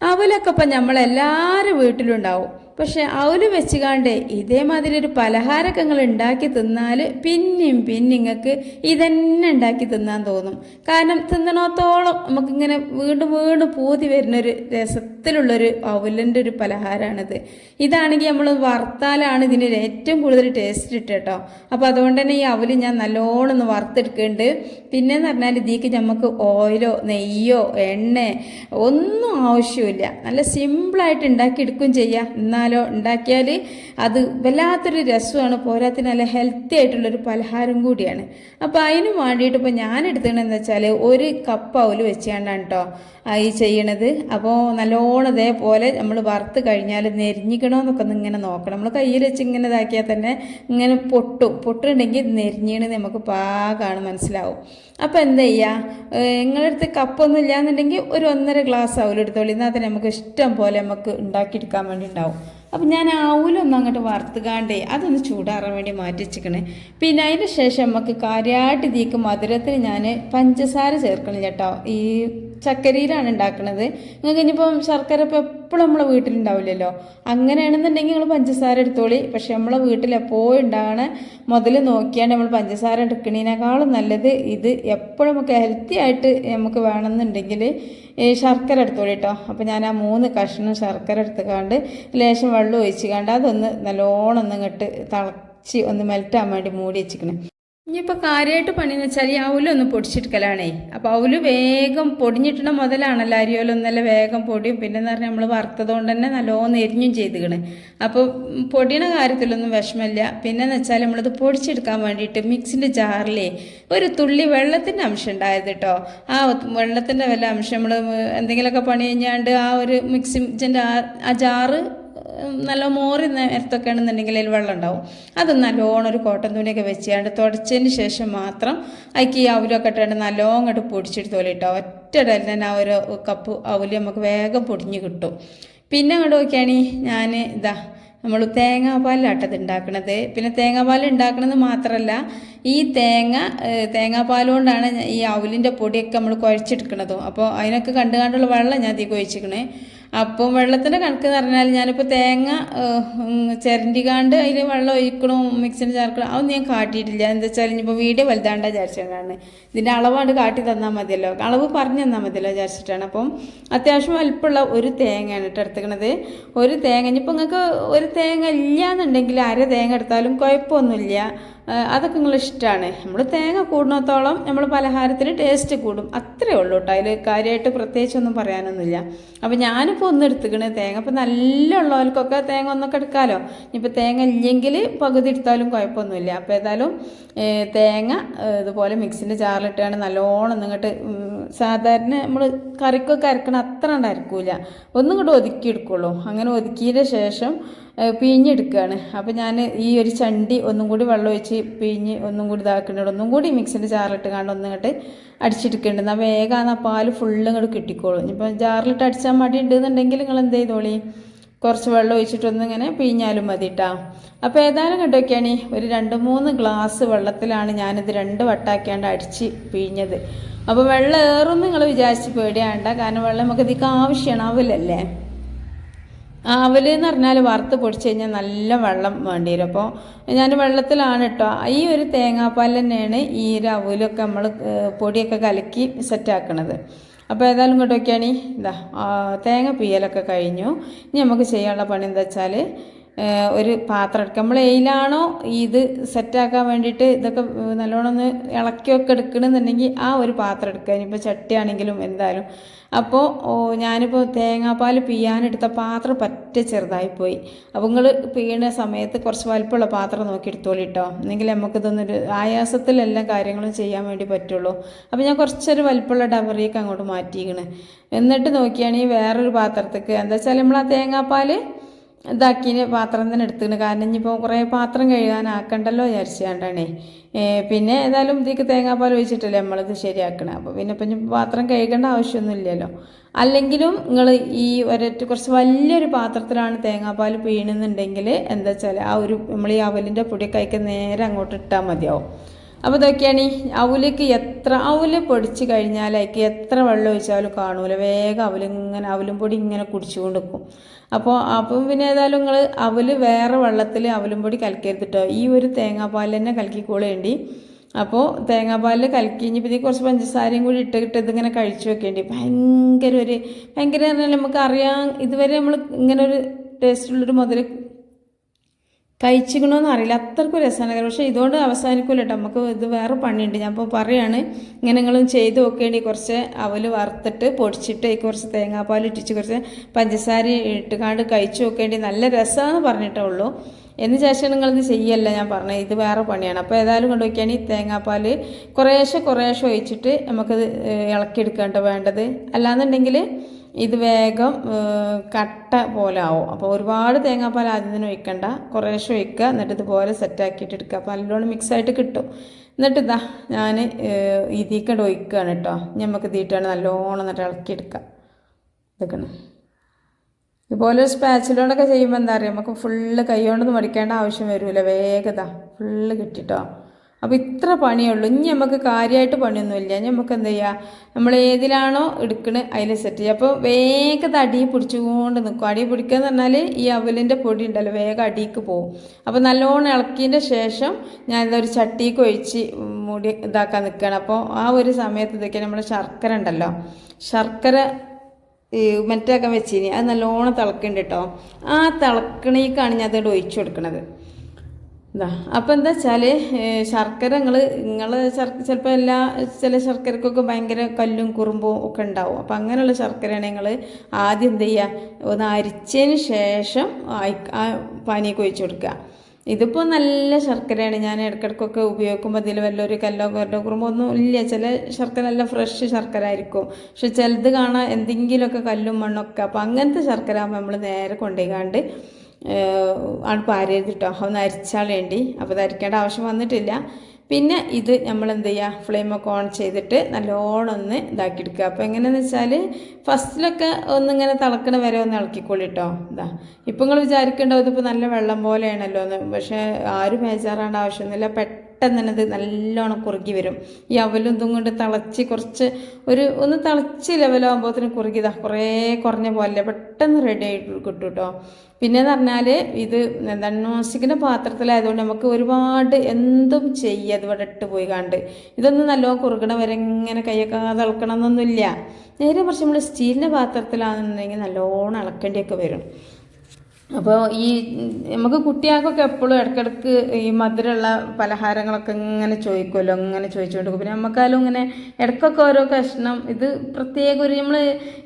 അവലൊക്കെ ഇപ്പം നമ്മളെല്ലാവരും വീട്ടിലുണ്ടാവും. പക്ഷെ അവൽ വെച്ചുകാണ്ട് ഇതേമാതിരി ഒരു പലഹാരമൊക്കെ നിങ്ങൾ ഉണ്ടാക്കി തിന്നാൽ പിന്നെയും പിന്നെ നിങ്ങൾക്ക് ഇതന്നെ ഉണ്ടാക്കി തിന്നാൻ തോന്നും. കാരണം തിന്നണത്തോളം നമുക്കിങ്ങനെ വീണ്ടും വീണ്ടും പൂതി വരുന്നൊരു രസത്തിലുള്ളൊരു അവലിന്റെ ഒരു പലഹാരമാണിത് ഇതാണെങ്കിൽ നമ്മൾ വറുത്താലാണ് ഇതിന് ഏറ്റവും കൂടുതൽ ടേസ്റ്റ് ഇട്ട് കേട്ടോ അപ്പോൾ അതുകൊണ്ട് തന്നെ ഈ അവൽ ഞാൻ നല്ലോണം ഒന്ന് വറുത്തെടുക്കുന്നുണ്ട്. പിന്നെന്ന് പറഞ്ഞാൽ ഇതിലേക്ക് നമുക്ക് ഓയിലോ നെയ്യോ എണ്ണ ഒന്നും ആവശ്യമില്ല. നല്ല സിമ്പിളായിട്ട് ഉണ്ടാക്കി എടുക്കുകയും ചെയ്യാം. എന്നാലോ ഉണ്ടാക്കിയാൽ അത് വല്ലാത്തൊരു രസമാണ് പോരാത്തിന് നല്ല ഹെൽത്തി ആയിട്ടുള്ളൊരു പലഹാരം കൂടിയാണ്. അപ്പോൾ അതിന് വേണ്ടിയിട്ട് ഇപ്പോൾ ഞാൻ എടുത്തതെന്ന് വെച്ചാൽ ഒരു കപ്പ് അവൽ വെച്ചാണ്ടാണ് കേട്ടോ ഈ ചെയ്യണത്. അപ്പോൾ നല്ലോണം ഇതേപോലെ നമ്മൾ വറുത്ത് കഴിഞ്ഞാൽ നെരിഞ്ഞിക്കണമെന്നൊക്കെ ഒന്ന് ഇങ്ങനെ നോക്കണം. നമ്മൾ കയ്യിൽ വെച്ച് ഇങ്ങനെ ഇതാക്കിയാൽ തന്നെ ഇങ്ങനെ പൊട്ടും. പൊട്ടുണ്ടെങ്കിൽ നെരിഞ്ഞീണ് നമുക്ക് പാകമാണ് മനസ്സിലാവും. അപ്പോൾ എന്താ ചെയ്യുക നിങ്ങളുടെ അടുത്ത് കപ്പൊന്നും ഇല്ലാന്നുണ്ടെങ്കിൽ ഒരു ഒന്നര ഗ്ലാസ് അവലെടുത്തോളി എന്നാൽ തന്നെ നമുക്ക് ഇഷ്ടം പോലെ നമുക്ക് ഉണ്ടാക്കിയെടുക്കാൻ വേണ്ടി ഉണ്ടാവും അപ്പം ഞാൻ ആവൂലൊന്നും അങ്ങോട്ട് വറുത്തുകാണ്ടേ അതൊന്ന് ചൂടാറാൻ വേണ്ടി മാറ്റി വെച്ചിക്കണേ പിന്നെ അതിന് ശേഷം നമുക്ക് കാര്യമായിട്ട് ഇതിക്ക് മധുരത്തിന് ഞാൻ പഞ്ചസാര ചേർക്കണം കേട്ടോ ഈ ചക്കരിയിലാണ് ഉണ്ടാക്കുന്നത് നിങ്ങൾക്ക് ഇനിയിപ്പം ശർക്കര ഇപ്പം എപ്പോഴും നമ്മളെ വീട്ടിലുണ്ടാവില്ലല്ലോ. അങ്ങനെയാണെന്നുണ്ടെങ്കിൽ നിങ്ങൾ പഞ്ചസാര എടുത്തോളി. പക്ഷെ നമ്മളെ വീട്ടിൽ എപ്പോഴും ഉണ്ടാകണ മുതൽ നോക്കിയാണ് നമ്മൾ പഞ്ചസാര എടുക്കുന്നതിനേക്കാളും നല്ലത്. ഇത് എപ്പോഴും നമുക്ക് ഹെൽത്തി ആയിട്ട് നമുക്ക് വേണമെന്നുണ്ടെങ്കിൽ ശർക്കര എടുത്തോളി കേട്ടോ അപ്പോൾ ഞാൻ ആ മൂന്ന് കഷ്ണം ശർക്കര എടുത്തുകാണ്ട് ലേശം വെള്ളം ഒഴിച്ച് കണ്ട് അതൊന്ന് നല്ലോണം ഒന്ന് ഇങ്ങോട്ട് തിളച്ച് ഒന്ന് മെൽറ്റാൻ വേണ്ടി മൂടി വെച്ചിക്കണേ ഇനിയിപ്പോൾ കാര്യമായിട്ട് പണിയെന്ന് വെച്ചാൽ ഈ അവലൊന്ന് പൊടിച്ചെടുക്കലാണേ. അപ്പോൾ അവൽ വേഗം പൊടിഞ്ഞിട്ടുള്ള മുതലാണല്ലോ അരിയോലൊന്നല്ല വേഗം പൊടിയും. പിന്നെ എന്ന് പറഞ്ഞാൽ നമ്മൾ വറുത്തതുകൊണ്ട് തന്നെ നല്ലോണം എരിഞ്ഞും ചെയ്തുകണ് അപ്പോൾ പൊടിയണ കാര്യത്തിലൊന്നും വിഷമമില്ല പിന്നെ എന്ന് വെച്ചാൽ നമ്മളിത് പൊടിച്ചെടുക്കാൻ വേണ്ടിയിട്ട് മിക്സിന്റെ ജാറിലേ ഒരു തുള്ളി വെള്ളത്തിന്റെ അംശം ഉണ്ടായത് കേട്ടോ ആ വെള്ളത്തിന്റെ വല്ല അംശം നമ്മൾ എന്തെങ്കിലുമൊക്കെ പണി കഴിഞ്ഞാണ്ട് ആ ഒരു മിക്സിന്റെ ആ ജാറ് നല്ല മോറി നേരത്തൊക്കെ ആണെന്നുണ്ടെങ്കിൽ അതിൽ വെള്ളം ഉണ്ടാവും. അത് നല്ലോണം ഒരു കോട്ടൻ തുണിയൊക്കെ വെച്ചാണ്ട് തുടച്ചതിന് ശേഷം മാത്രം അതിക്ക് ഈ അവലൊക്കെ ഇട്ടാണ്ട് നല്ലോണം അങ്ങോട്ട് ഒറ്റ ഇടയിൽ തന്നെ ആ ഒരു കപ്പ് അവൽ നമുക്ക് വേഗം പൊടിഞ്ഞ് കിട്ടും. പിന്നെ അങ്ങോട്ട് നോക്കിയാണെങ്കിൽ ഞാൻ ഇതാ നമ്മൾ തേങ്ങാപ്പാലിലാട്ടത് ഉണ്ടാക്കണത്. പിന്നെ തേങ്ങാപ്പാൽ ഉണ്ടാക്കണത് മാത്രമല്ല ഈ തേങ്ങ തേങ്ങാപ്പാൽ കൊണ്ടാണ് ഈ അവലിന്റെ പൊടിയൊക്കെ നമ്മൾ കുഴച്ചെടുക്കണതും. അപ്പോൾ അതിനൊക്കെ കണ്ടു കണ്ടുള്ള വെള്ളം ഞാൻ അധികം ഒഴിച്ചിക്കണേ അപ്പം വെള്ളത്തിന്റെ കണക്ക് എന്ന് പറഞ്ഞാൽ ഞാനിപ്പോൾ തേങ്ങ ചിരണ്ടിക്കാണ്ട് അതിൽ വെള്ളം ഒഴിക്കണോ മിക്സിന് ചേർക്കണം അതൊന്നും ഞാൻ കാട്ടിയിട്ടില്ല. എന്താ വെച്ചാൽ ഇനിയിപ്പോൾ വീഡിയോ വലുതാണ്ട വിചാരിച്ചിട്ടാണ് ഇതിന്റെ അളവാണ്ട് കാട്ടി തന്നാൽ മതിയല്ലോ. അളവ് പറഞ്ഞു തന്നാൽ മതിയല്ലോ വിചാരിച്ചിട്ടാണ്. അപ്പം അത്യാവശ്യം വലിപ്പമുള്ള ഒരു തേങ്ങയാണ് ഇട്ട് ഒരു തേങ്ങ ഇനിയിപ്പോൾ നിങ്ങൾക്ക് ഒരു തേങ്ങ ഇല്ല എന്നുണ്ടെങ്കിൽ അര തേങ്ങ എടുത്താലും കുഴപ്പമൊന്നുമില്ല. അതൊക്കെ നിങ്ങൾ ഇഷ്ടമാണ് നമ്മൾ തേങ്ങ കൂടുന്നത്തോളം നമ്മൾ പലഹാരത്തിന് ടേസ്റ്റ് കൂടും. അത്രേ ഉള്ളൂ കേട്ടോ അതിൽ കാര്യമായിട്ട് പ്രത്യേകിച്ചൊന്നും പറയാനൊന്നുമില്ല. അപ്പോൾ ഞാനിപ്പോൾ ഒന്ന് എടുത്തുക്കണ് തേങ്ങ. അപ്പോൾ നല്ല ഉള്ളവർക്കൊക്കെ തേങ്ങ ഒന്നൊക്കെ എടുക്കാമല്ലോ ഇനിയിപ്പോൾ തേങ്ങ ഇല്ലെങ്കിൽ പകുതി എടുത്താലും കുഴപ്പമൊന്നുമില്ല. അപ്പോൾ ഏതായാലും തേങ്ങ ഇതുപോലെ മിക്സിന്റെ ജാറിലിട്ടാണ് നല്ലോണം നിങ്ങോട്ട് സാധാരണ നമ്മൾ കറിക്കൊക്കെ അരക്കണ അത്ര അരക്കൂല ഒന്നും കൂടെ ഒതുക്കി എടുക്കുള്ളൂ അങ്ങനെ ഒതുക്കിയതിന് ശേഷം പിഴിഞ്ഞെടുക്കുകയാണ് അപ്പോൾ ഞാൻ ഈ ഒരു ചണ്ടി ഒന്നും കൂടി വെള്ളം ഒഴിച്ച് പിഴിഞ്ഞ് ഒന്നും കൂടി ഇതാക്കേണ്ടത് ഒന്നും കൂടി മിക്സിന്റെ ജാറിലിട്ട് കണ്ട് ഒന്നും ഇങ്ങോട്ട് അടിച്ചെടുക്കേണ്ടത് എന്നാൽ വേഗം ആ പാൽ ഫുള്ള് ഇങ്ങോട്ട് കിട്ടിക്കോളും. ഇനിയിപ്പോൾ ജാറിലിട്ട് അടിച്ചാൽ മടി ഉണ്ടെന്നുണ്ടെങ്കിൽ നിങ്ങൾ എന്ത് ചെയ്തോളി? കുറച്ച് വെള്ളം ഒഴിച്ചിട്ടൊന്നും ഇങ്ങനെ പിഴിഞ്ഞാലും മതി കേട്ടോ അപ്പോൾ ഏതായാലും കണ്ടൊക്കെയാണ് ഒരു രണ്ട് മൂന്ന് ഗ്ലാസ് വെള്ളത്തിലാണ് ഞാനിത് രണ്ട് വട്ടാക്കിയാണ്ട് അടിച്ച് പിഴിഞ്ഞത്. അപ്പോൾ വെള്ളം ഏറും നിങ്ങൾ വിചാരിച്ച് പേടിയാണ്ട. കാരണം വെള്ളം നമുക്ക് ഇതിക്ക് ആവശ്യമാണ് അവലല്ലേ? അവൽ എന്ന് പറഞ്ഞാൽ വറുത്ത് പൊടിച്ച് കഴിഞ്ഞാൽ നല്ല വെള്ളം വേണ്ടി വരും അപ്പോൾ ഞാൻ വെള്ളത്തിലാണ് കേട്ടോ ഈ ഒരു തേങ്ങാപ്പാൽ തന്നെയാണ് ഈ ഒരു അവലൊക്കെ നമ്മൾ പൊടിയൊക്കെ കലക്കി സെറ്റാക്കണത്. അപ്പോൾ ഏതായാലും ഇങ്ങോട്ട് നോക്കിയാണ്. ഇതാ തേങ്ങ പിയലൊക്കെ കഴിഞ്ഞു. ഇനി നമുക്ക് ചെയ്യാനുള്ള പണി എന്താ വെച്ചാൽ ഒരു പാത്രം എടുക്കുക നമ്മൾ എയിലാണോ ഇത് സെറ്റാക്കാൻ വേണ്ടിയിട്ട് ഇതൊക്കെ നല്ലോണം ഒന്ന് ഇളക്കിയൊക്കെ എടുക്കണമെന്നുണ്ടെങ്കിൽ ആ ഒരു പാത്രം എടുക്കുക. ഇനിയിപ്പോൾ ചട്ടിയാണെങ്കിലും എന്തായാലും. അപ്പോൾ ഞാനിപ്പോൾ തേങ്ങാപ്പാൽ പിയാനെടുത്ത പാത്രം പറ്റ ചെറുതായിപ്പോയി. അപ്പോൾ നിങ്ങൾ പിയണ സമയത്ത് കുറച്ച് വലിപ്പമുള്ള പാത്രം നോക്കി എടുത്തോളി കേട്ടോ എന്നെങ്കിൽ നമുക്കിതൊന്നൊരു ആയാസത്തിലെല്ലാം കാര്യങ്ങളും ചെയ്യാൻ വേണ്ടി പറ്റുള്ളൂ. അപ്പോൾ ഞാൻ കുറച്ചൊരു വലിപ്പമുള്ള ഡബറിയൊക്കെ അങ്ങോട്ട് മാറ്റിയിരിക്കണ് എന്നിട്ട് നോക്കിയാണെങ്കിൽ വേറൊരു പാത്രത്തേക്ക്. എന്താ വെച്ചാൽ നമ്മൾ ആ തേങ്ങാപ്പാൽ ഇതാക്കിന് പാത്രം തന്നെ എടുത്തിട്ട് കാരണം ഇനിയിപ്പോൾ കുറേ പാത്രം കഴുകാനാക്കണ്ടല്ലോ വിചാരിച്ചാണ്ടാണേ പിന്നെ ഏതായാലും ഇതിക്ക് തേങ്ങാപ്പാൽ ഒഴിച്ചിട്ടല്ലേ നമ്മളിത് ശരിയാക്കണേ. അപ്പോൾ പിന്നെ ഇപ്പം പാത്രം കഴുകേണ്ട ആവശ്യമൊന്നുമില്ലല്ലോ. അല്ലെങ്കിലും നിങ്ങൾ ഈ ഒരൊറ്റ കുറച്ച് വലിയൊരു പാത്രത്തിലാണ് തേങ്ങാപ്പാൽ പീണുന്നുണ്ടെങ്കിൽ എന്താ വെച്ചാൽ ആ ഒരു നമ്മൾ ഈ അവലിന്റെ പൊടിയൊക്കെ അയക്കാൻ നേരെ അങ്ങോട്ട് ഇട്ടാൽ മതിയാവും. അപ്പോൾ ഇതൊക്കെയാണ് അവലേക്ക് എത്ര അവൽ പൊടിച്ച് കഴിഞ്ഞാലേക്ക് എത്ര വെള്ളം ഒഴിച്ചാലും കാണൂല. വേഗം അവലിങ്ങനെ അവലും പൊടി ഇങ്ങനെ കുടിച്ചുകൊണ്ട് നിൽക്കും അപ്പോൾ അപ്പം പിന്നെ ഏതായാലും നിങ്ങൾ അവൽ വേറെ വെള്ളത്തിൽ അവലും പൊടി കലക്കരുത്തിട്ടോ ഈ ഒരു തേങ്ങാപ്പാൽ തന്നെ കലക്കിക്കോളേണ്ടി. അപ്പോൾ തേങ്ങാപ്പാലിൽ കലക്കി പിന്നെ കുറച്ച് പഞ്ചസാരയും കൂടി ഇട്ടിട്ട് ഇതിങ്ങനെ കഴിച്ചു വെക്കേണ്ടി. ഭയങ്കര ഒരു ഭയങ്കര പറഞ്ഞാൽ നമുക്ക് അറിയാം. ഇതുവരെ നമ്മൾ ഇങ്ങനെ ഒരു ടേസ്റ്റുള്ളൊരു മുതൽ കഴിച്ചിക്കണമെന്ന് അറിയില്ല. അത്രക്കും രസമാണ്. പക്ഷേ ഇതോടെ അവസാനിക്കില്ല കേട്ടോ നമുക്ക് ഇത് വേറെ പണിയുണ്ട്. ഞാൻ ഇപ്പോൾ പറയാണ് ഇങ്ങനെ നിങ്ങളും ചെയ്ത് നോക്കേണ്ടി കുറച്ച് അവൽ വറുത്തിട്ട് പൊടിച്ചിട്ട് കുറച്ച് തേങ്ങാപ്പാൽ ഇട്ടിച്ച് കുറച്ച് പഞ്ചസാര ഇട്ട് കാണ്ട് കഴിച്ചു നോക്കേണ്ടി നല്ല രസമാണെന്ന് പറഞ്ഞിട്ടേ ഉള്ളൂ. എന്ന് ശേഷം നിങ്ങളിത് ചെയ്യല്ല ഞാൻ പറഞ്ഞത്. ഇത് വേറെ പണിയാണ്. അപ്പോൾ ഏതായാലും കൊണ്ട് വയ്ക്കുകയാണ് ഈ തേങ്ങാപ്പാൽ കുറേശ്ശെ കുറേശ്ശെ ഒഴിച്ചിട്ട് നമുക്കത് ഇളക്കിയെടുക്കേണ്ട വേണ്ടത്. അല്ലാന്നുണ്ടെങ്കിൽ ഇത് വേഗം കട്ട പോലെ ആവും. അപ്പോൾ ഒരുപാട് തേങ്ങാപ്പാൽ ആദ്യം തന്നെ ഒഴിക്കണ്ട. കുറേശ്ശെ ഒഴിക്കുക എന്നിട്ട് ഇതുപോലെ സെറ്റാക്കിയിട്ട് എടുക്കുക. അപ്പോൾ നല്ലോണം മിക്സായിട്ട് കിട്ടും. എന്നിട്ട് ഇതാ ഞാൻ ഇതിക്കണ്ട് ഒഴിക്കുകയാണ് കേട്ടോ നമുക്ക് തീറ്റാണ് നല്ലോണം എന്നിട്ട് ഇളക്കിയെടുക്കുക ഇതൊക്കെയാണ്. ഇതുപോലെ ഒരു സ്പാച്ചിലോണ്ടൊക്കെ ചെയ്യുമ്പോൾ എന്താ പറയുക നമുക്ക് ഫുള്ള് കൈ കൊണ്ടൊന്നും മടിക്കേണ്ട ആവശ്യം വരില്ല വേഗത ഫുള്ള് കിട്ടിട്ടോ അപ്പോൾ ഇത്ര പണിയുള്ളൂ. ഇനി നമുക്ക് കാര്യമായിട്ട് പണിയൊന്നുമില്ല. ഇനി നമുക്ക് എന്ത് ചെയ്യുക നമ്മൾ ഏതിലാണോ എടുക്കണത് സെറ്റ് ചെയ്യുക അപ്പോൾ വേഗത അടി പിടിച്ചുകൊണ്ട് നിൽക്കും. അടി പിടിക്കുക എന്ന് പറഞ്ഞാൽ ഈ അവലിന്റെ പൊടി ഉണ്ടല്ലോ വേഗം അടിക്ക് പോകും. അപ്പോൾ നല്ലോണം ഇളക്കിയതിന്റെ ശേഷം ഞാൻ ഇതൊരു ചട്ടിക്ക് ഒഴിച്ച് മുടി ഇതാക്കാൻ നിൽക്കുകയാണ്. അപ്പോൾ ആ ഒരു സമയത്ത് ഇതൊക്കെ നമ്മുടെ ശർക്കര ഉണ്ടല്ലോ. ശർക്കര ഈ മറ്റൊക്കെ വെച്ചിനി അത് നല്ലോണം തിളക്കുന്നുണ്ട് കേട്ടോ ആ തിളക്കണേക്കാണ് ഞാൻ അതോട് ഒഴിച്ചു കൊടുക്കണത്. ഇതാ അപ്പോൾ എന്താ വെച്ചാൽ ശർക്കര നിങ്ങൾ നിങ്ങൾ ചിലപ്പോൾ എല്ലാ ചില ശർക്കരക്കൊക്കെ ഭയങ്കര കല്ലും കുറുമ്പും ഒക്കെ ഉണ്ടാവും അപ്പോൾ അങ്ങനെയുള്ള ശർക്കരയാണ് നിങ്ങൾ ആദ്യം എന്ത് ചെയ്യുക ഒന്ന് അരിച്ചതിന് ശേഷം ആ പാനിയൊക്കെ ഒഴിച്ചു കൊടുക്കുക ഇതിപ്പോൾ നല്ല ശർക്കരയാണ്. ഞാൻ ഇടയ്ക്കിടയ്ക്കൊക്കെ ഉപയോഗിക്കുമ്പോൾ ഇതിൽ വല്ലൊരു കല്ലോ കല്ലോ കുറുമ്പോ ഒന്നും ഇല്ല. ചില ശർക്കര നല്ല ഫ്രഷ് ശർക്കര ആയിരിക്കും. പക്ഷെ ചിലത് കാണാൻ എന്തെങ്കിലുമൊക്കെ കല്ലും മണ്ണൊക്കെ. അപ്പോൾ അങ്ങനത്തെ ശർക്കര ആകുമ്പോൾ നമ്മൾ നേരെ കൊണ്ടുപോയിക്കാണ്ട് ആണ് പാരരുതിട്ടോ ഒന്ന് അരിച്ചാൽ വേണ്ടി. അപ്പോൾ അത് അരിക്കേണ്ട ആവശ്യം വന്നിട്ടില്ല. പിന്നെ ഇത് നമ്മൾ എന്ത് ചെയ്യുക ഫ്ലെയിമൊക്കെ ഓൺ ചെയ്തിട്ട് നല്ലോണം ഒന്ന് ഇതാക്കി എടുക്കുക അപ്പോൾ എങ്ങനെയെന്ന് വെച്ചാൽ ഫസ്റ്റിലൊക്കെ ഒന്നിങ്ങനെ തിളക്കണ വരെ ഒന്ന് ഇളക്കിക്കോളി കേട്ടോ ഇതാ. ഇപ്പം നിങ്ങൾ വിചാരിക്കേണ്ടത് ഇതിപ്പോൾ നല്ല വെള്ളം പോലെയാണല്ലോ എന്ന്. പക്ഷേ ആരും മേജാറാണ്ട് ആവശ്യമൊന്നുമില്ല. പെട്ടെന്ന് തന്നെ ഇത് നല്ലോണം കുറുകി വരും. ഈ അവലും ഇതും കൊണ്ട് തിളച്ച് കുറച്ച് ഒരു ഒന്ന് തിളച്ച് ലെവലാകുമ്പോഴത്തേന് കുറുകിതാ കുറേ കുറഞ്ഞ പോലെ പെട്ടെന്ന് റെഡി ആയിട്ട് കിട്ടും കേട്ടോ പിന്നെയെന്ന് പറഞ്ഞാൽ ഇത് എന്താണ് നോൺ സ്റ്റിക്കിന്റെ പാത്രത്തിലായതുകൊണ്ട് നമുക്ക് ഒരുപാട് എന്തും ചെയ്യുക അത് ഇവിടെ ഇട്ട് പോയി കണ്ട്. ഇതൊന്നും നല്ലോണം കുറുകണ വരെ ഇങ്ങനെ കൈയൊക്കെ തിളക്കണം എന്നൊന്നുമില്ല നേരെ കുറച്ച് നമ്മൾ സ്റ്റീലിന്റെ പാത്രത്തിലാണെന്നുണ്ടെങ്കിൽ നല്ലോണം ഇളക്കേണ്ടിയൊക്കെ വരും. അപ്പോൾ ഈ നമുക്ക് കുട്ടികൾക്കൊക്കെ എപ്പോഴും ഇടയ്ക്കിടയ്ക്ക് ഈ മധുരമുള്ള പലഹാരങ്ങളൊക്കെ ഇങ്ങനെ ചോദിക്കുമല്ലോ ഇങ്ങനെ ചോദിച്ചുകൊണ്ട് പിന്നെ നമുക്കാലും ഇങ്ങനെ ഇടയ്ക്കൊക്കെ ഓരോ കഷ്ണം ഇത് പ്രത്യേക ഒരു നമ്മൾ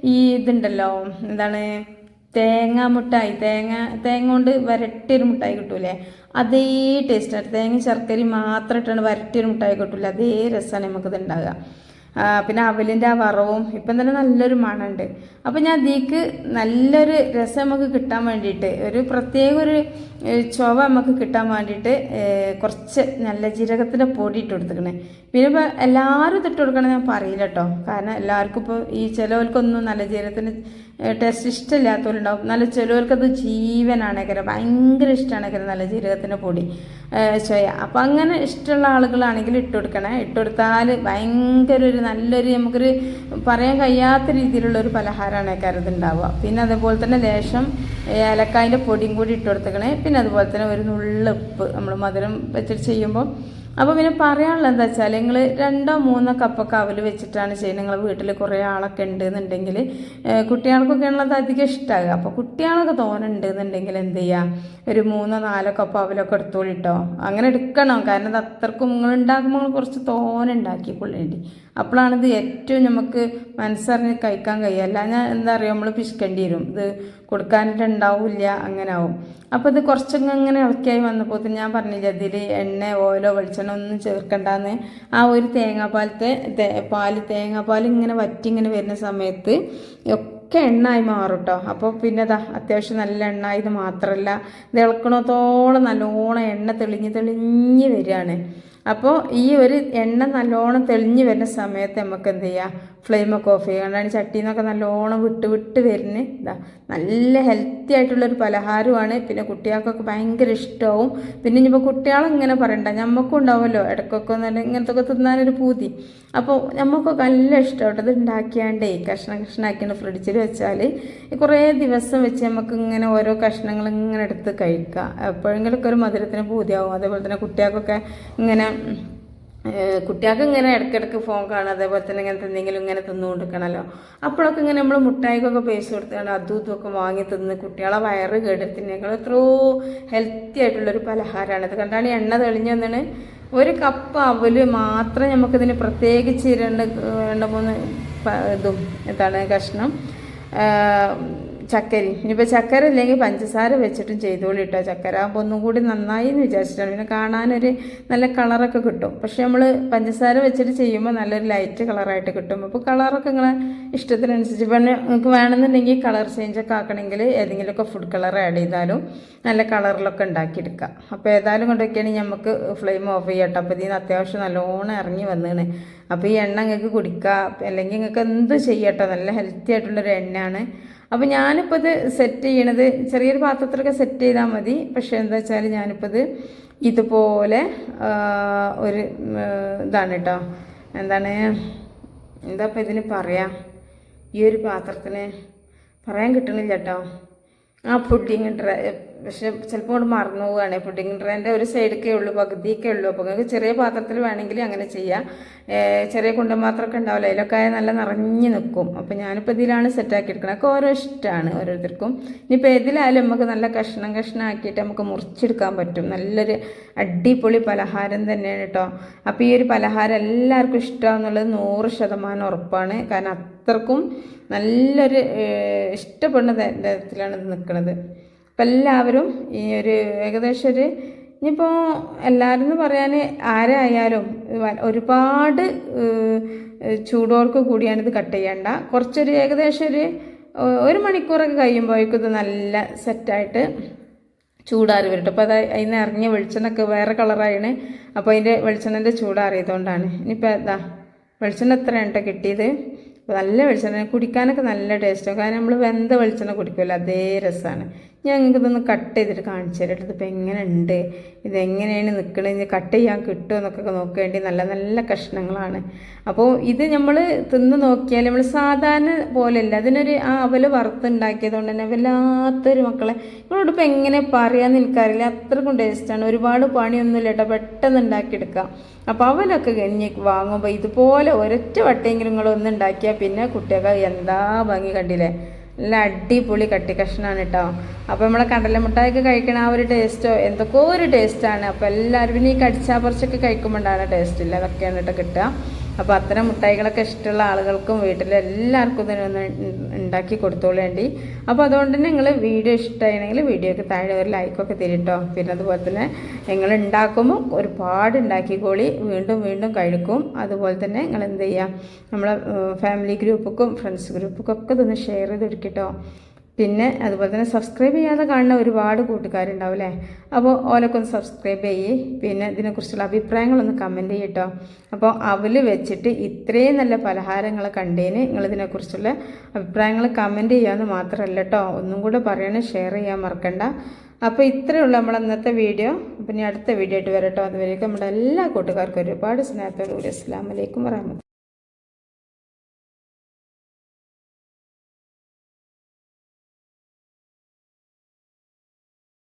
ഈ ഇതുണ്ടല്ലോ എന്താണ് തേങ്ങ മുട്ടായി തേങ്ങ തേങ്ങ കൊണ്ട് വരട്ടിയൊരു മുട്ടായി കിട്ടൂലേ? അതേ ടേസ്റ്റാണ് തേങ്ങ ശർക്കരയും മാത്രം ഇട്ടാണ് വരട്ടിയൊരു മുട്ടായി കിട്ടൂല? അതേ രസമാണ് നമുക്കിത് ഉണ്ടാകുക പിന്നെ അവലിന്റെ ആ വറവും ഇപ്പം തന്നെ നല്ലൊരു മണമുണ്ട്. അപ്പം ഞാൻ അതിക്ക് നല്ലൊരു രസം നമുക്ക് കിട്ടാൻ വേണ്ടിയിട്ട് ഒരു പ്രത്യേക ഒരു ചുവ നമുക്ക് കിട്ടാൻ വേണ്ടിയിട്ട് കുറച്ച് നല്ല ജീരകത്തിന്റെ പൊടി ഇട്ട് കൊടുത്തിക്കണേ പിന്നെ ഇപ്പോൾ എല്ലാവരും ഇതിട്ട് കൊടുക്കണമെന്ന് ഞാൻ പറയില്ല കേട്ടോ. കാരണം എല്ലാവർക്കും ഇപ്പോൾ ഈ ചിലവർക്കൊന്നും നല്ല ജീരകത്തിന് ടേസ്റ്റ് ഇഷ്ടമില്ലാത്തവരുണ്ടാവും. നല്ല ചിലവർക്കത് ജീവനാണ് കര ഭയങ്കര ഇഷ്ടമാണ് കര നല്ല ജീരകത്തിന്റെ പൊടി. ചോയ. അപ്പം അങ്ങനെ ഇഷ്ടമുള്ള ആളുകളാണെങ്കിൽ ഇട്ട് കൊടുക്കണേ. ഇട്ട് കൊടുത്താൽ ഭയങ്കര ഒരു നല്ലൊരു നമുക്കൊരു പറയാൻ കഴിയാത്ത രീതിയിലുള്ള ഒരു പലഹാരമാണ് കരുത് ഉണ്ടാവുക പിന്നെ അതുപോലെ തന്നെ ലേശം ഏലക്കായന്റെ പൊടിയും കൂടി ഇട്ട് കൊടുത്തേക്കണേ. പിന്നെ അതുപോലെ തന്നെ ഒരു നുള്ളുപ്പ് നമ്മൾ മധുരം വെച്ചിട്ട് ചെയ്യുമ്പോൾ അപ്പോൾ പിന്നെ പറയാനുള്ളത് എന്താ വെച്ചാൽ നിങ്ങൾ രണ്ടോ മൂന്നോ കപ്പൊക്കെ അവൽ വെച്ചിട്ടാണ് ചെയ്യുന്നത്. നിങ്ങൾ വീട്ടിൽ കുറേ ആളൊക്കെ ഉണ്ട് എന്നുണ്ടെങ്കിൽ കുട്ടികൾക്കൊക്കെ ഉള്ളത് അധികം ഇഷ്ടമാകുക അപ്പോൾ കുട്ടികളൊക്കെ തോന്നുന്നുണ്ട് എന്നുണ്ടെങ്കിൽ എന്ത് ചെയ്യുക ഒരു മൂന്നോ നാലോ കപ്പ് അവലൊക്കെ എടുത്തോളിട്ടോ അങ്ങനെ എടുക്കണം. കാരണം അത് അത്രക്കും നിങ്ങൾ ഉണ്ടാക്കുമ്പോൾ കുറച്ച് തോനുണ്ടാക്കി ഉണ്ടാക്കിക്കൊള്ളേണ്ടി. അപ്പോഴാണിത് ഏറ്റവും നമുക്ക് മനസ്സറിഞ്ഞ് കഴിക്കാൻ കഴിയുക. അല്ലാഞ്ഞാൽ എന്താ പറയുക നമ്മൾ പിശിക്കേണ്ടി വരും. ഇത് കൊടുക്കാനായിട്ട് ഉണ്ടാവില്ല അങ്ങനെ ആവും അപ്പോൾ ഇത് കുറച്ചങ്ങ് ഇങ്ങനെ ഇളക്കിയായി വന്നപ്പോൾ ഞാൻ പറഞ്ഞില്ല ഇതിൽ എണ്ണ ഓയിലോ വെളിച്ചെണ്ണ ഒന്നും ചേർക്കണ്ടെന്ന്. ആ ഒരു തേങ്ങാപ്പാലത്തെ പാൽ തേങ്ങാപ്പാൽ ഇങ്ങനെ വറ്റി ഇങ്ങനെ വരുന്ന സമയത്ത് ഒക്കെ എണ്ണായി മാറും കേട്ടോ അപ്പോൾ പിന്നെ ഇതാ അത്യാവശ്യം നല്ല എണ്ണ ഇത് മാത്രമല്ല ഇത് ഇളക്കണത്തോളം നല്ലോണം എണ്ണ തെളിഞ്ഞ് തെളിഞ്ഞ് വരികയാണ്. അപ്പോൾ ഈ ഒരു എണ്ണ നല്ലോണം തെളിഞ്ഞ് വരുന്ന സമയത്ത് നമുക്ക് എന്ത് ചെയ്യാം? ഫ്ലെയിമൊക്കെ ഓഫ് ചെയ്യുക. കണ്ടാണ് ചട്ടിയിൽ നിന്നൊക്കെ നല്ലോണം വിട്ട് വിട്ട് വരുന്നത് ഇതാ. നല്ല ഹെൽത്തി ആയിട്ടുള്ളൊരു പലഹാരമാണ്. പിന്നെ കുട്ടികൾക്കൊക്കെ ഭയങ്കര ഇഷ്ടമാവും പിന്നെ ഇനിയിപ്പോൾ കുട്ടികളിങ്ങനെ പറയണ്ട. ഞമ്മക്കും ഉണ്ടാവുമല്ലോ. ഇടയ്ക്കൊക്കെ നല്ല ഇങ്ങനത്തെ ഒക്കെ തിന്നാനൊരു പൂതി. അപ്പോൾ നമുക്കൊക്കെ നല്ല ഇഷ്ടമായിട്ട് ഇത് ഉണ്ടാക്കിയാണ്ടേ കഷ്ണം കഷ്ണമാക്കിയാണ് ഫ്രിഡ്ജിൽ വെച്ചാൽ കുറേ ദിവസം വെച്ച് നമുക്ക് ഇങ്ങനെ ഓരോ കഷ്ണങ്ങൾ ഇങ്ങനെ എടുത്ത് കഴിക്കുക. എപ്പോഴെങ്കിലുമൊക്കെ ഒരു മധുരത്തിന് പൂതിയാവും. അതേപോലെ തന്നെ കുട്ടികൾക്കൊക്കെ ഇങ്ങനെ കുട്ടികൾക്ക് ഇങ്ങനെ ഇടയ്ക്കിടയ്ക്ക് ഫോൺ കാണുക അതേപോലെ തന്നെ ഇങ്ങനത്തെ എന്തെങ്കിലും ഇങ്ങനെ തിന്നുകൊണ്ടിരിക്കണമല്ലോ അപ്പോഴൊക്കെ ഇങ്ങനെ നമ്മൾ മുട്ടായിക്കൊക്കെ പൈസ കൊടുത്താണ് അതും ഇതുമൊക്കെ വാങ്ങി തിന്ന് കുട്ടികളെ വയറ് കേടെടുത്തിനേക്കാൾ എത്രയോ ഹെൽത്തി ആയിട്ടുള്ളൊരു പലഹാരമാണ് ഇത് കണ്ടാണ് എണ്ണ തെളിഞ്ഞു വന്നാണ് ഒരു കപ്പ് അവൽ മാത്രം നമുക്കിതിന് പ്രത്യേകിച്ച് രണ്ട് രണ്ട് മൂന്ന് ഇതും എന്താണ് കഷ്ണം ചക്കരി. ഇനിയിപ്പോൾ ചക്കര ഇല്ലെങ്കിൽ പഞ്ചസാര വെച്ചിട്ടും ചെയ്തോളി കേട്ടോ ചക്കര ആകുമ്പോൾ ഒന്നും കൂടി നന്നായി എന്ന് വിചാരിച്ചിട്ടാണ്. പിന്നെ കാണാനൊരു നല്ല കളറൊക്കെ കിട്ടും. പക്ഷെ നമ്മൾ പഞ്ചസാര വെച്ചിട്ട് ചെയ്യുമ്പോൾ നല്ലൊരു ലൈറ്റ് കളറായിട്ട് കിട്ടും. അപ്പോൾ കളറൊക്കെ നിങ്ങളെ ഇഷ്ടത്തിനനുസരിച്ച്. പിന്നെ നിങ്ങൾക്ക് വേണമെന്നുണ്ടെങ്കിൽ കളർ ചേഞ്ച് ഒക്കെ ആക്കണമെങ്കിൽ ഏതെങ്കിലുമൊക്കെ ഫുഡ് കളർ ആഡ് ചെയ്താലും നല്ല കളറിലൊക്കെ ഉണ്ടാക്കിയെടുക്കാം. അപ്പോൾ ഏതായാലും കൊണ്ടൊക്കെയാണെങ്കിൽ നമുക്ക് ഫ്ലെയിം ഓഫ് ചെയ്യട്ടോ അപ്പോൾ ഇതിന് അത്യാവശ്യം നല്ലോണം ഇറങ്ങി വന്നതാണ് അപ്പോൾ ഈ എണ്ണ നിങ്ങൾക്ക് കുടിക്കാം. അല്ലെങ്കിൽ നിങ്ങൾക്ക് എന്ത് ചെയ്യട്ടോ നല്ല ഹെൽത്തി ആയിട്ടുള്ളൊരു എണ്ണയാണ്. അപ്പോൾ ഞാനിപ്പോൾ ഇത് സെറ്റ് ചെയ്യണത് ചെറിയൊരു പാത്രത്തിലൊക്കെ സെറ്റ് ചെയ്താൽ മതി. പക്ഷേ എന്താ വെച്ചാൽ ഞാനിപ്പോൾ ഇത് ഇതുപോലെ ഒരു ഇതാണ് കേട്ടോ എന്താണ് എന്താ ഇപ്പം ഇതിന് പറയാം? ഈ ഒരു പാത്രത്തിന് പറയാൻ കിട്ടണില്ല കേട്ടോ ആ പുഡിങ് പക്ഷെ ചിലപ്പോൾ കൊണ്ട് മറന്നു പോവുകയാണ്. പുഡിംഗ് ട്രേന്റെ ഒരു സൈഡൊക്കെ ഉള്ളൂ പകുതിയൊക്കെ ഉള്ളൂ. അപ്പോൾ നിങ്ങൾക്ക് ചെറിയ പാത്രത്തിൽ വേണമെങ്കിൽ അങ്ങനെ ചെയ്യാം. ചെറിയ കുണ്ടം മാത്രമൊക്കെ ഉണ്ടാവില്ല? അതിലൊക്കെ നല്ല നിറഞ്ഞു നിൽക്കും. അപ്പോൾ ഞാനിപ്പോൾ ഇതിലാണ് സെറ്റാക്കി എടുക്കുന്നത് ഒക്കെ ഓരോ ഇഷ്ടമാണ് ഓരോരുത്തർക്കും. ഇനിയിപ്പോൾ ഏതിലായാലും നമുക്ക് നല്ല കഷ്ണം കഷ്ണം ആക്കിയിട്ട് നമുക്ക് മുറിച്ചെടുക്കാൻ പറ്റും. നല്ലൊരു അടിപൊളി പലഹാരം തന്നെയാണ് കേട്ടോ അപ്പോൾ ഈ ഒരു പലഹാരം എല്ലാവർക്കും ഇഷ്ടമാണെന്നുള്ളത് നൂറ് ശതമാനം ഉറപ്പാണ്. കാരണം അത്രക്കും നല്ലൊരു ഇഷ്ടപ്പെടുന്ന തരത്തിലാണ് ഇത് നിൽക്കുന്നത് അപ്പം എല്ലാവരും ഈ ഒരു ഏകദേശം ഒരു ഇനിയിപ്പോൾ എല്ലാവരും എന്ന് പറയാൻ ആരായാലും ഒരുപാട് ചൂടോർക്ക് കൂടിയാണ് ഇത് കട്ട് ചെയ്യേണ്ട. കുറച്ചൊരു ഏകദേശം ഒരു ഒരു മണിക്കൂറൊക്കെ കഴിയുമ്പോഴേക്കും ഇത് നല്ല സെറ്റായിട്ട് ചൂടാറി വരട്ടെ. അപ്പോൾ അത് അതിന് ഇറങ്ങിയ വെളിച്ചെണ്ണൊക്കെ വേറെ കളറായാണ്. അപ്പോൾ അതിന്റെ വെളിച്ചെണ്ണന്റെ ചൂടാറിയതുകൊണ്ടാണ്. ഇനിയിപ്പോൾ എന്താ വെളിച്ചെണ്ണ എത്രയാണ് കേട്ടോ കിട്ടിയത്? നല്ല വെളിച്ചെണ്ണ കുടിക്കാനൊക്കെ നല്ല ടേസ്റ്റാണ് കാരണം നമ്മൾ വെന്ത വെളിച്ചെണ്ണ കുടിക്കുമല്ലോ അതേ രസമാണ് ഞാൻ നിങ്ങൾക്ക് ഇതൊന്ന് കട്ട് ചെയ്തിട്ട് കാണിച്ചു തരാം. ഇതിപ്പോൾ എങ്ങനെ ഉണ്ട് ഇതെങ്ങനെയാണ് നിൽക്കണത് ഇത് കട്ട് ചെയ്യാൻ കിട്ടുമോ എന്നൊക്കെ നോക്കേണ്ടി നല്ല നല്ല കഷ്ണങ്ങളാണ്. അപ്പോൾ ഇത് നമ്മൾ തിന്ന് നോക്കിയാൽ നമ്മൾ സാധാരണ പോലെയല്ല. അതിനൊരു ആ അവൽ വറുത്തുണ്ടാക്കിയത് കൊണ്ട് തന്നെ വല്ലാത്തൊരു മക്കളെ. നിങ്ങളോട് ഇപ്പോൾ എങ്ങനെ പറയാമെന്ന് എനിക്കറിയില്ല. അത്രക്കും ടേസ്റ്റാണ് ഒരുപാട് പണിയൊന്നുമില്ല കേട്ടോ. പെട്ടെന്ന് ഉണ്ടാക്കിയെടുക്കാം അപ്പോൾ അവലൊക്കെ കഴിഞ്ഞ് വാങ്ങുമ്പോൾ ഇതുപോലെ ഒരൊറ്റ വട്ടയെങ്കിലും നിങ്ങൾ പിന്നെ കുട്ടികൾക്ക് എന്താ ഭംഗി കണ്ടില്ലേ? നല്ല അടിപൊളി കട്ടി കഷ്ണമാണ് കേട്ടോ അപ്പോൾ നമ്മളെ കടലമുട്ടായൊക്കെ കഴിക്കണ ആ ഒരു ടേസ്റ്റോ എന്തൊക്കെയോ ഒരു ടേസ്റ്റാണ് അപ്പോൾ എല്ലാവരും ഈ കടിച്ചാ പറിച്ചൊക്കെ കഴിക്കുമ്പോൾ ഉണ്ടാകുന്ന ടേസ്റ്റ് ഇല്ല. അതൊക്കെയാണ് കേട്ടോ കിട്ടുക. അപ്പോൾ അത്തരം മിഠായികളൊക്കെ ഇഷ്ടമുള്ള ആളുകൾക്കും വീട്ടിലെല്ലാവർക്കും ഇതിനൊന്ന് ഉണ്ടാക്കി കൊടുത്തോളേണ്ടി അപ്പോൾ അതുകൊണ്ട് തന്നെ നിങ്ങൾ വീഡിയോ ഇഷ്ടമായിരുന്നെങ്കിൽ വീഡിയോക്ക് താഴെ ഒരു ലൈക്കൊക്കെ തരിട്ടോ പിന്നെ അതുപോലെ തന്നെ നിങ്ങൾ ഉണ്ടാക്കുമ്പോൾ ഒരുപാട് ഉണ്ടാക്കിക്കോളി. വീണ്ടും വീണ്ടും കഴിക്കും. അതുപോലെ തന്നെ നിങ്ങൾ എന്ത് ചെയ്യുക? നമ്മളെ ഫാമിലി ഗ്രൂപ്പുക്കും ഫ്രണ്ട്സ് ഗ്രൂപ്പുക്കും ഒക്കെ ഇതൊന്ന് ഷെയർ ചെയ്ത് എടുക്കട്ടോ പിന്നെ അതുപോലെ തന്നെ സബ്സ്ക്രൈബ് ചെയ്യാതെ കാണുന്ന ഒരുപാട് കൂട്ടുകാരുണ്ടാവും അല്ലേ അപ്പോൾ ഓലൊക്കെ ഒന്ന് സബ്സ്ക്രൈബ് ചെയ്യേ. പിന്നെ ഇതിനെക്കുറിച്ചുള്ള അഭിപ്രായങ്ങളൊന്ന് കമന്റ് ചെയ്യട്ടോ അപ്പോൾ അവൽ വെച്ചിട്ട് ഇത്രയും നല്ല പലഹാരങ്ങൾ കണ്ടേന് നിങ്ങളിതിനെക്കുറിച്ചുള്ള അഭിപ്രായങ്ങൾ കമന്റ് ചെയ്യാമെന്ന് മാത്രമല്ല കേട്ടോ ഒന്നും കൂടെ പറയണേ ഷെയർ ചെയ്യാൻ മറക്കണ്ട. അപ്പോൾ ഇത്രയേ ഉള്ളൂ നമ്മൾ ഇന്നത്തെ വീഡിയോ പിന്നെ അടുത്ത വീഡിയോ ആയിട്ട് വരട്ടോ. അതുവരേക്കും നമ്മുടെ എല്ലാ കൂട്ടുകാർക്കും ഒരുപാട് സ്നേഹത്തോടു കൂടി അസ്സാം വലൈക്കും വരാമത്ത്